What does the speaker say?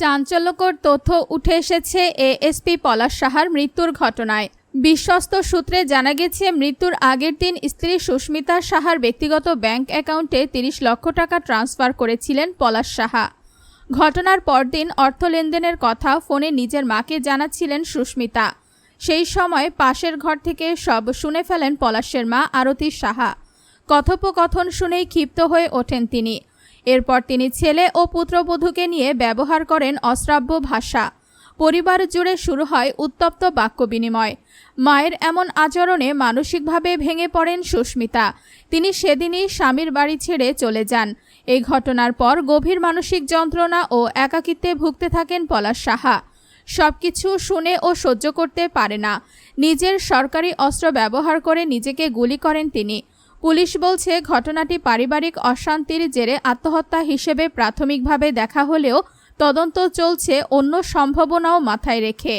চাঞ্চল্যকর তথ্য উঠে এসেছে এএসপি পলাশ সাহার মৃত্যুর ঘটনায়। বিশ্বস্ত সূত্রে জানা গেছে, মৃত্যুর আগের দিন স্ত্রী সুস্মিতা সাহার ব্যক্তিগত ব্যাংক অ্যাকাউন্টে তিরিশ লক্ষ টাকা ট্রান্সফার করেছিলেন পলাশ সাহা। ঘটনার পরদিন অর্থ লেনদেনের কথা ফোনে নিজের মাকে জানাচ্ছিলেন সুস্মিতা। সেই সময় পাশের ঘর থেকে সব শুনে ফেলেন পলাশের মা আরতি সাহা। কথোপকথন শুনেই ক্ষিপ্ত হয়ে ওঠেন তিনি। এরপর তিনি ছেলে ও পুত্রবধূকে নিয়ে ব্যবহার করেন অশ্রাব্য ভাষা। পরিবার জুড়ে শুরু হয় উত্তপ্ত বাক্য বিনিময় মায়ের এমন আচরণে মানসিকভাবে ভেঙে পড়েন সুস্মিতা। তিনি সেদিনই স্বামীর বাড়ি ছেড়ে চলে যান। এই ঘটনার পর গভীর মানসিক যন্ত্রণা ও একাকিত্বে ভুগতে থাকেন পলাশ সাহা। সবকিছু শুনে ও সহ্য করতে পারে না। নিজের সরকারি অস্ত্র ব্যবহার করে নিজেকে গুলি করেন তিনি। পুলিশ বলছে, ঘটনাটি পারিবারিক অশান্তির জেরে আত্মহত্যা হিসেবে প্রাথমিকভাবে দেখা হলেও তদন্ত চলছে অন্য সম্ভাবনাও মাথায় রেখে।